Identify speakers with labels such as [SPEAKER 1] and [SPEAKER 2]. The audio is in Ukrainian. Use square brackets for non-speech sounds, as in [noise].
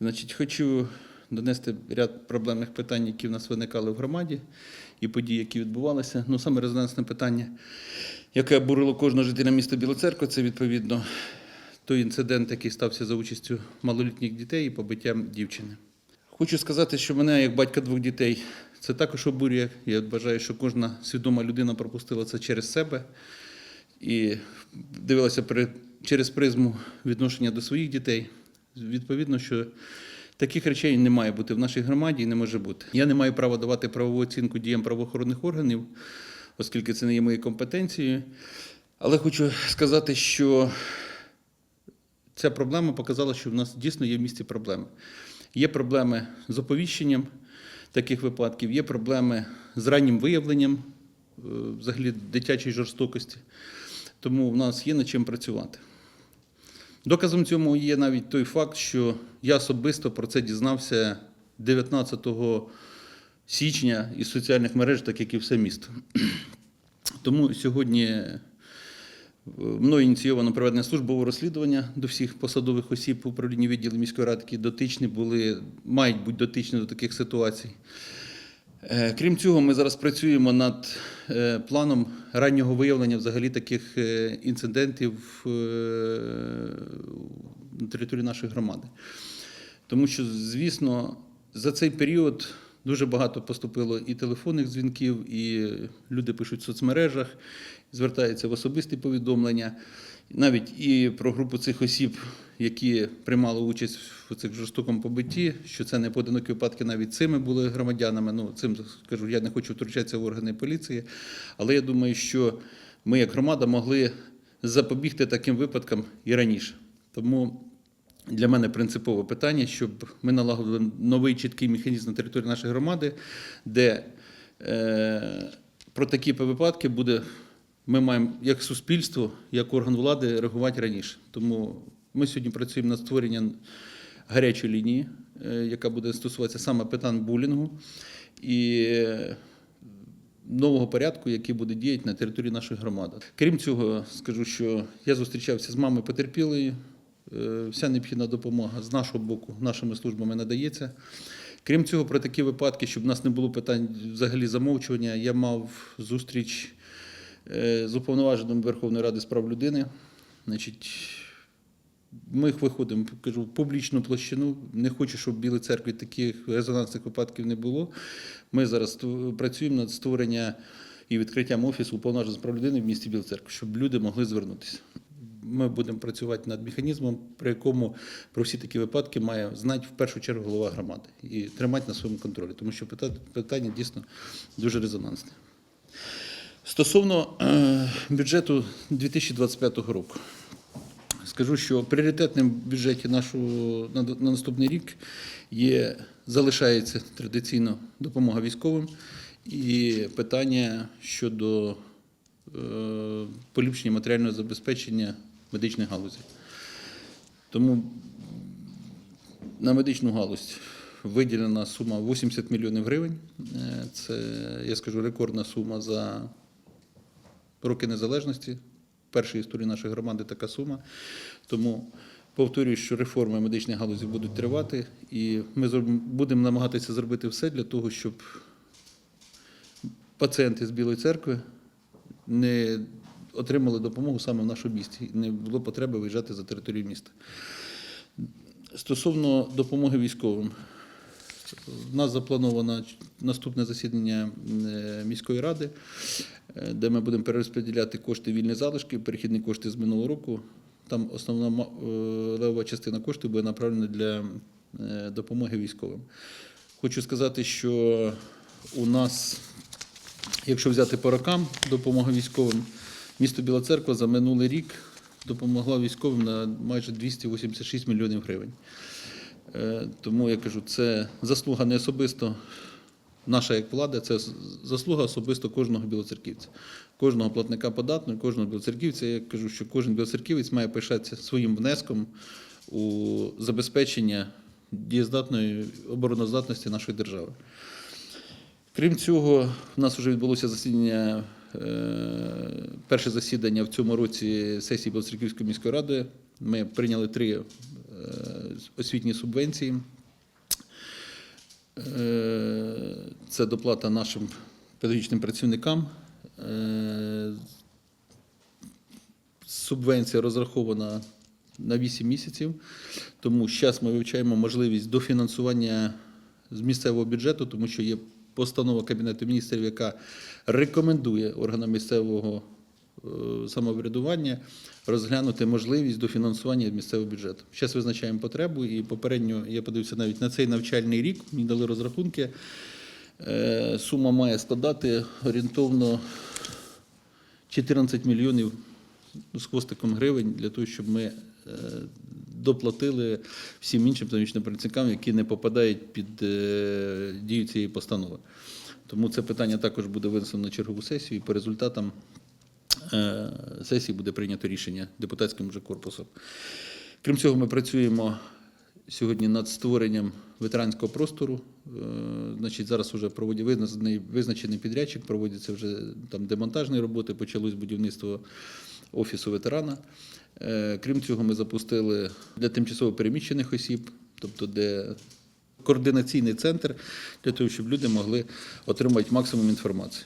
[SPEAKER 1] Значить, хочу донести ряд проблемних питань, які в нас виникали в громаді, і подій, які відбувалися. Ну, саме резонансне питання, яке обурило кожного жителя міста Біла Церква, це відповідно той інцидент, який стався за участю малолітніх дітей і побиттям дівчини. Хочу сказати, що мене, як батька двох дітей, це також обурює. Я вважаю, що кожна свідома людина пропустила це через себе і дивилася через призму відношення до своїх дітей. Відповідно, що таких речей не має бути в нашій громаді і не може бути. Я не маю права давати правову оцінку діям правоохоронних органів, оскільки це не є моєю компетенцією. Але хочу сказати, що ця проблема показала, що в нас дійсно є в місті проблеми. Є проблеми з оповіщенням таких випадків, є проблеми з раннім виявленням е, взагалі дитячої жорстокості. Тому в нас є над чим працювати. Доказом цьому є навіть той факт, що я особисто про це дізнався 19 січня із соціальних мереж, так як і все місто. [clears throat] Тому сьогодні е, мною ініційовано проведення службового розслідування до всіх посадових осіб в управлінні відділу міської ради, які дотичні були, мають бути дотичні до таких ситуацій. Е, Крім цього, ми зараз працюємо над е, планом раннього виявлення взагалі таких е, інцидентів на території нашої громади. Тому що, звісно, за цей період дуже багато поступило і телефонних дзвінків, і люди пишуть в соцмережах, звертаються в особисті повідомлення. Навіть і про групу цих осіб, які приймали участь в цих жорстокому побитті, що це не поодинокі випадки навіть цими були громадянами. Ну, цим скажу, я не хочу втручатися в органи поліції, але я думаю, що ми, як громада, могли запобігти таким випадкам і раніше. Тому для мене принципове питання, щоб ми налагодили новий чіткий механізм на території нашої громади, де е, про такі випадки буде, ми маємо як суспільство, як орган влади реагувати раніше. Тому ми сьогодні працюємо над створенням гарячої лінії, е, яка буде стосуватися саме питань булінгу і е, нового порядку, який буде діяти на території нашої громади. Крім цього, скажу, що я зустрічався з мамою потерпілої. Е, Вся необхідна допомога з нашого боку, нашими службами надається. Крім цього, про такі випадки, щоб в нас не було питань взагалі замовчування, я мав зустріч е, з уповноваженим Верховної Ради з прав людини. Значить, ми виходимо, кажу, в публічну площину. Не хочу, щоб в Білій церкві таких резонансних випадків не було. Ми зараз працюємо над створенням і відкриттям офісу уповноваженого з прав людини в місті Біла церква, щоб люди могли звернутися. Ми будемо працювати над механізмом, при якому про всі такі випадки має знати в першу чергу голова громади і тримати на своєму контролі, тому що питання дійсно дуже резонансне. Стосовно е, бюджету 2025 року, скажу, що пріоритетним в бюджеті нашого на, на наступний рік є, залишається традиційно допомога військовим і питання щодо поліпшення матеріального забезпечення медичної галузі. Тому на медичну галузь виділена сума 80 мільйонів гривень. Е, Це, я скажу, рекордна сума за роки незалежності. В першій історії нашої громади така сума. Тому повторюю, що реформи медичної галузі будуть тривати, і ми будемо намагатися зробити все для того, щоб пацієнти з Білої церкви не отримали допомогу саме в нашому місті. Не було потреби виїжджати за територію міста. Стосовно допомоги військовим, в нас заплановано наступне засідання е, міської ради, е, де ми будемо перерозподіляти кошти вільні залишки, перехідні кошти з минулого року. Там основна е, левова частина коштів буде направлена для допомоги військовим. Хочу сказати, що у нас, якщо взяти по рокам допомога військовим, місто Біла Церква за минулий рік допомогла військовим на майже 286 мільйонів гривень. Е, Тому я кажу, це заслуга не особисто наша як влада, це заслуга особисто кожного білоцерківця, кожного платника податку, кожного білоцерківця. Я кажу, що кожен білоцерківець має пишатися своїм внеском у забезпечення дієздатної обороноздатності нашої держави. Крім цього, в нас вже відбулося засідання, е, перше засідання в цьому році сесії Білоцерківської міської ради. Ми прийняли три освітні субвенції. Е, Це доплата нашим педагогічним працівникам. Е, Субвенція розрахована на 8 місяців, тому зараз ми вивчаємо можливість дофінансування з місцевого бюджету, тому що є постанова Кабінету міністрів, яка рекомендує органам місцевого е, самоврядування розглянути можливість дофінансування місцевого бюджету. Зараз визначаємо потребу, і попередньо я подивився навіть на цей навчальний рік. Мені дали розрахунки. Е, Сума має складати орієнтовно 14 мільйонів з хвостиком гривень для того, щоб ми е, доплатили всім іншим педагогічним працівникам, які не попадають під е, дію цієї постанови. Тому це питання також буде винесено на чергову сесію, і по результатам е, сесії буде прийнято рішення депутатським вже корпусом. Крім цього, ми працюємо сьогодні над створенням ветеранського простору. Е, Значить, зараз вже проводять визначений підрядчик, проводяться вже там демонтажні роботи, почалось будівництво офісу ветерана. Е, Крім цього, ми запустили для тимчасово переміщених осіб, тобто де координаційний центр для того, щоб люди могли отримати максимум інформації.